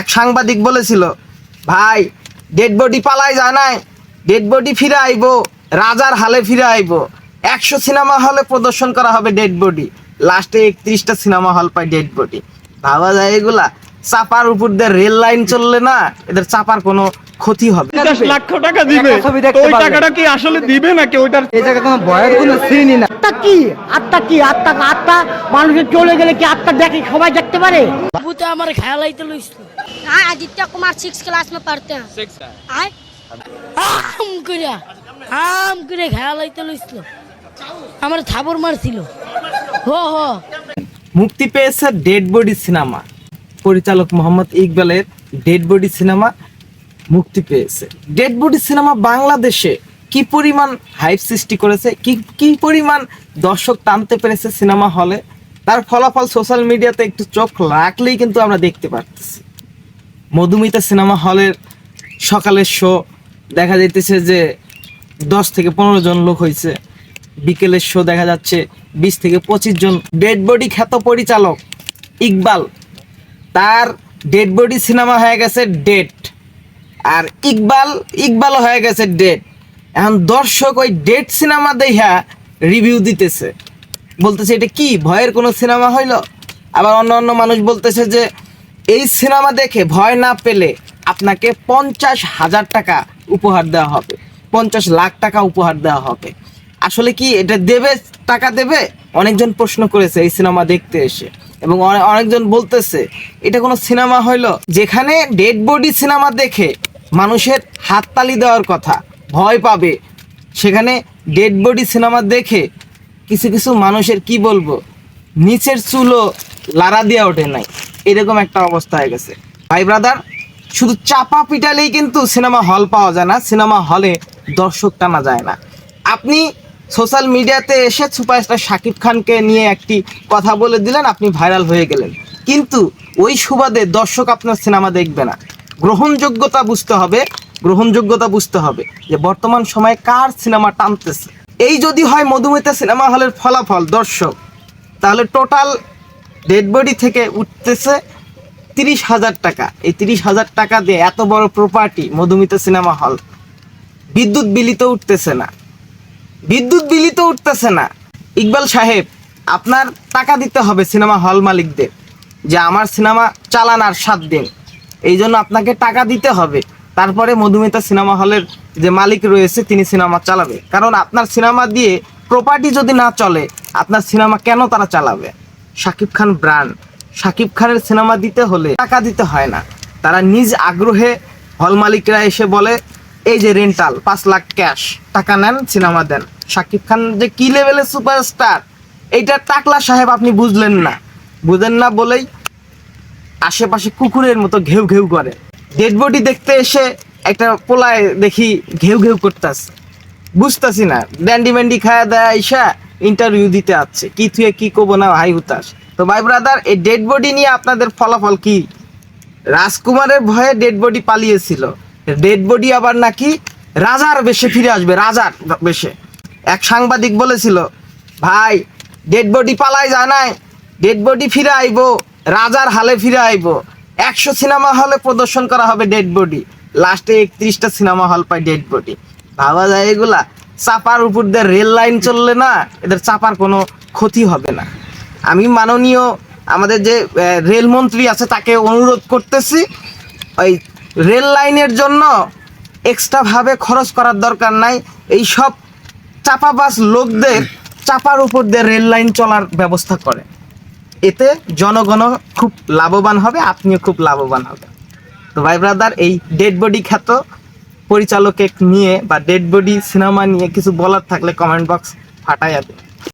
এক সাংবাদিক বলেছিল ভাই ডেড বডি পালাই যায় নাই ডেড বডি ফিরে আইবো রাজার হালে ফিরে আইবো। একশো সিনেমা হলে প্রদর্শন করা হবে ডেড বডি লাস্টে একত্রিশটা সিনেমা হল পায় ডেড বডি ভাবা যায় এগুলা চাপার উপর দিয়ে রেল লাইন চললে না এদের চাপার কোনো ক্ষতি হবে লাখ টাকা দিবে। ওই টাকাটা কি আসলে দিবে নাকি ওইটার? এই জায়গায় কোনো ভয়ের কোনো সিনই না। আত্মা কি? আত্মা কি? আত্মা আত্মা? মানুষের চলে গেলে কি আত্মা দেখে? সবাই দেখতে পারে ভূতে আমার খেয়াল আইতে লইছিল हाँ आदित्य कुमार सिक्स क्लास में पढ़ते हैं आए আম করে আম করে খেয়াল আইতে লইছিল আমার থাবর মারছিল হো হো মুক্তি পেয়েছে ডেড বডি সিনেমা পরিচালক মোহাম্মদ ইকবালের ডেড বডি সিনেমা মুক্তি পেয়েছে ডেড বডি সিনেমা বাংলাদেশে কি পরিমাণ হাইপ সৃষ্টি করেছে কি কি পরিমাণ দর্শক টানতে পেরেছে সিনেমা হলে তার ফলাফল সোশ্যাল মিডিয়াতে একটু চোখ রাখলেই কিন্তু আমরা দেখতে পারতেছি। মধুমিতা সিনেমা হলের সকালের শো দেখা যাইতেছে যে দশ থেকে পনেরো জন লোক হয়েছে বিকেলের শো দেখা যাচ্ছে বিশ থেকে পঁচিশ জন ডেড বডি খ্যাত পরিচালক ইকবাল। তার ডেড বডি সিনেমা হয়ে গেছে ডেট আর ইকবাল, ইকবালও হয়ে গেছে ডেট এখন দর্শক ওই ডেট সিনেমা দেখা রিভিউ দিতেছে। বলতেছে, এটা কি? ভয়ের কোনো সিনেমা হইল? আবার অন্য অন্য মানুষ বলতেছে যে, এই সিনেমা দেখে ভয় না পেলে আপনাকে পঞ্চাশ হাজার টাকা উপহার দেওয়া হবে। পঞ্চাশ লাখ টাকা উপহার দেওয়া হবে। আসলে কি এটা দেবে, টাকা দেবে? অনেকজন প্রশ্ন করেছে এই সিনেমা দেখতে এসে। এবং অনেকজন বলতেছে, এটা কোনো সিনেমা হইল? যেখানে ডেড বডি সিনেমা দেখে মানুষের হাততালি দেওয়ার কথা, ভয় পাবে। সেখানে ডেড বডি সিনেমা দেখে কিছু কিছু মানুষের, কি বলব, নিচের চুলও লাড়া দিয়ে ওঠে নাই। এরকম একটা অবস্থা হয়ে গেছে। ভাই ব্রাদার শুধু চাপা পিটালেই কিন্তু সিনেমা হল পাওয়া যায় না সিনেমা হলে দর্শক টানা যায় না। আপনি সোশ্যাল মিডিয়াতে এসে সুপারস্টার শাকিব খানকে নিয়ে একটি কথা বলে দিলেন, আপনি ভাইরাল হয়ে গেলেন। কিন্তু ওই সুবাদে দর্শক আপনার সিনেমা দেখবে না। গ্রহণযোগ্যতা বুঝতে হবে, গ্রহণযোগ্যতা বুঝতে হবে যে বর্তমান সময়ে কার সিনেমা টানতেছে। এই যদি হয় মধুমিতা সিনেমা হলের ফলাফল, দর্শক, তাহলে টোটাল ডেড বডি থেকে উঠতেছে তিরিশ হাজার টাকা। এই তিরিশ হাজার টাকা দিয়ে এত বড় প্রপার্টি মধুমিতা সিনেমা হল। বিদ্যুৎ বিলিত উঠতেছে না। বিদ্যুৎ বিলিত উঠতেছে না। ইকবাল সাহেব, আপনার টাকা দিতে হবে সিনেমা হল মালিকদের যে আমার সিনেমা চালান আর সাত দিন। এই জন্য আপনাকে টাকা দিতে হবে। তারপরে মধুমিতা সিনেমা হলের যে মালিক রয়েছে, তিনি সিনেমা চালাবে। কারণ আপনার সিনেমা দিয়ে প্রপার্টি যদি না চলে, আপনার সিনেমা কেন তারা চালাবে? শাকিব খান ব্র্যান্ড শাকিব খানের সিনেমা দিতে হলে টাকা দিতে হয় না। তারা নিজ আগ্রহে হল মালিকরা এসে বলে, এই যে রেন্টাল পাঁচ লাখ ক্যাশ টাকা নেন, সিনেমা দেন। শাকিব খান যে কি লেভেলের সুপারস্টার এইটা টাকলা সাহেব আপনি বুঝলেন না। বুঝেন না বলেই আশেপাশে কুকুরের মতো ঘেউ ঘেউ করে। ডেড বডি দেখতে এসে একটা পোলায় দেখি ঘেউ ঘেউ করতেছে। বুঝতেছি না। ড্যান্ডি ম্যান্ডি খায়া দেয় আইসা ইন্টারভিউ দিতে আছে কি থুয়ে কি করব না, হাই হুতাস তো ভাই ব্রাদার এই ডেড বডি নিয়ে আপনাদের ফলাফল কি? রাজকুমারের ভয়ে ডেড বডি পালিয়েছিল। ডেড বডি আবার নাকি রাজার বেশে ফিরে আসবে, রাজার বেশে। এক সাংবাদিক বলেছিল, ভাই ডেড বডি পালাই যায় নাই। ডেড বডি ফিরে আইব, রাজার হালে ফিরে আইবো। একশো সিনেমা হলে প্রদর্শন করা হবে ডেড বডি। লাস্টে একত্রিশটা সিনেমা হল পায় ডেড বডি। ভাবা যায় এগুলা। চাপার উপর দিয়ে রেল লাইন চললে না, এদের চাপার কোনো ক্ষতি হবে না। আমি মাননীয় আমাদের যে রেলমন্ত্রী আছে, তাকে অনুরোধ করতেছি, ওই রেল লাইনের জন্য এক্সট্রাভাবে খরচ করার দরকার নাই। এই সব চাপাবাস লোকদের চাপার উপর দিয়ে রেল লাইন চলার ব্যবস্থা করে। এতে জনগণও খুব লাভবান হবে, আপনিও খুব লাভবান হবে। তো ভাই ব্রাদার এই ডেড বডি খ্যাত পরিচালকে নিয়ে বা ডেড বডি সিনেমা নিয়ে কিছু বলার থাকলে কমেন্ট বক্স ফাটাই দিন।